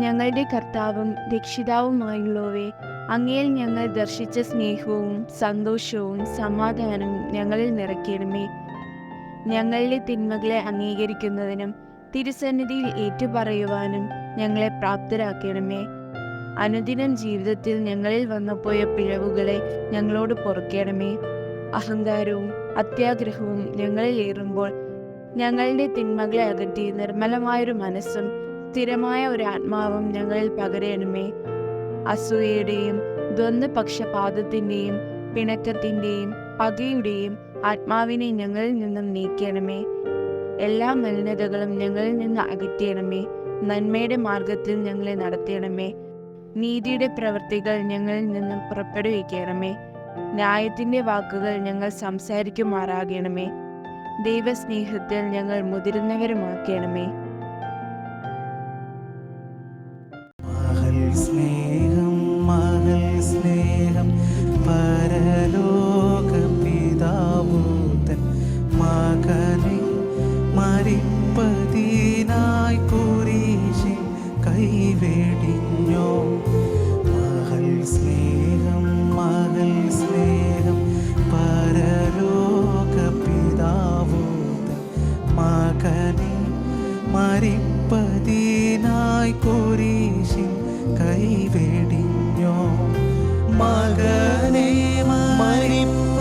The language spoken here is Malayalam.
ഞങ്ങളുടെ കർത്താവും രക്ഷിതാവുമായുള്ളവേ അങ്ങയിൽ ഞങ്ങൾ ദർശിച്ച സ്നേഹവും സന്തോഷവും സമാധാനവും ഞങ്ങളിൽ നിറയ്ക്കണമേ. ഞങ്ങളുടെ തിന്മകളെ അംഗീകരിക്കുന്നതിനും തിരുസന്നിധിയിൽ ഏറ്റുപറയുവാനും ഞങ്ങളെ പ്രാപ്തരാക്കണമേ. അനുദിനം ജീവിതത്തിൽ ഞങ്ങളിൽ വന്നുപോയ പിഴവുകളെ ഞങ്ങളോട് പൊറുക്കണമേ. അഹങ്കാരവും അത്യാഗ്രഹവും ഞങ്ങളിൽ ഏറുമ്പോൾ ഞങ്ങളുടെ തിന്മകളെ അകറ്റി നിർമ്മലമായൊരു മനസ്സും സ്ഥിരമായ ഒരു ആത്മാവും ഞങ്ങളിൽ പകരണമേ. അസൂയയുടെയും ദ്വന്ദ്പക്ഷപാതത്തിന്റെയും പിണക്കത്തിന്റെയും പകയുടെയും ആത്മാവിനെ ഞങ്ങളിൽ നിന്നും നീക്കണമേ. എല്ലാ മലിനതകളും ഞങ്ങളിൽ നിന്ന് അകറ്റണമേ. നന്മയുടെ മാർഗത്തിൽ ഞങ്ങളെ നടത്തണമേ. നീതിയുടെ പ്രവൃത്തികൾ ഞങ്ങളിൽ നിന്നും പുറപ്പെടുവിക്കണമേ. ന്യായത്തിന്റെ വാക്കുകൾ ഞങ്ങൾ സംസാരിക്കുമാറാകണമേ. ദൈവസ്നേഹത്തിൽ ഞങ്ങൾ സ്നേഹം പരലോക പിതാവൂതൻ മകനെ മരിപ്പതിനായി കുരീശിൽ കൈവെടിഞ്ഞോ. സ്നേഹം സ്നേഹം പരലോക മകനെ മരിപ്പതിനായി കുരീ മകനേ മരിപ്പ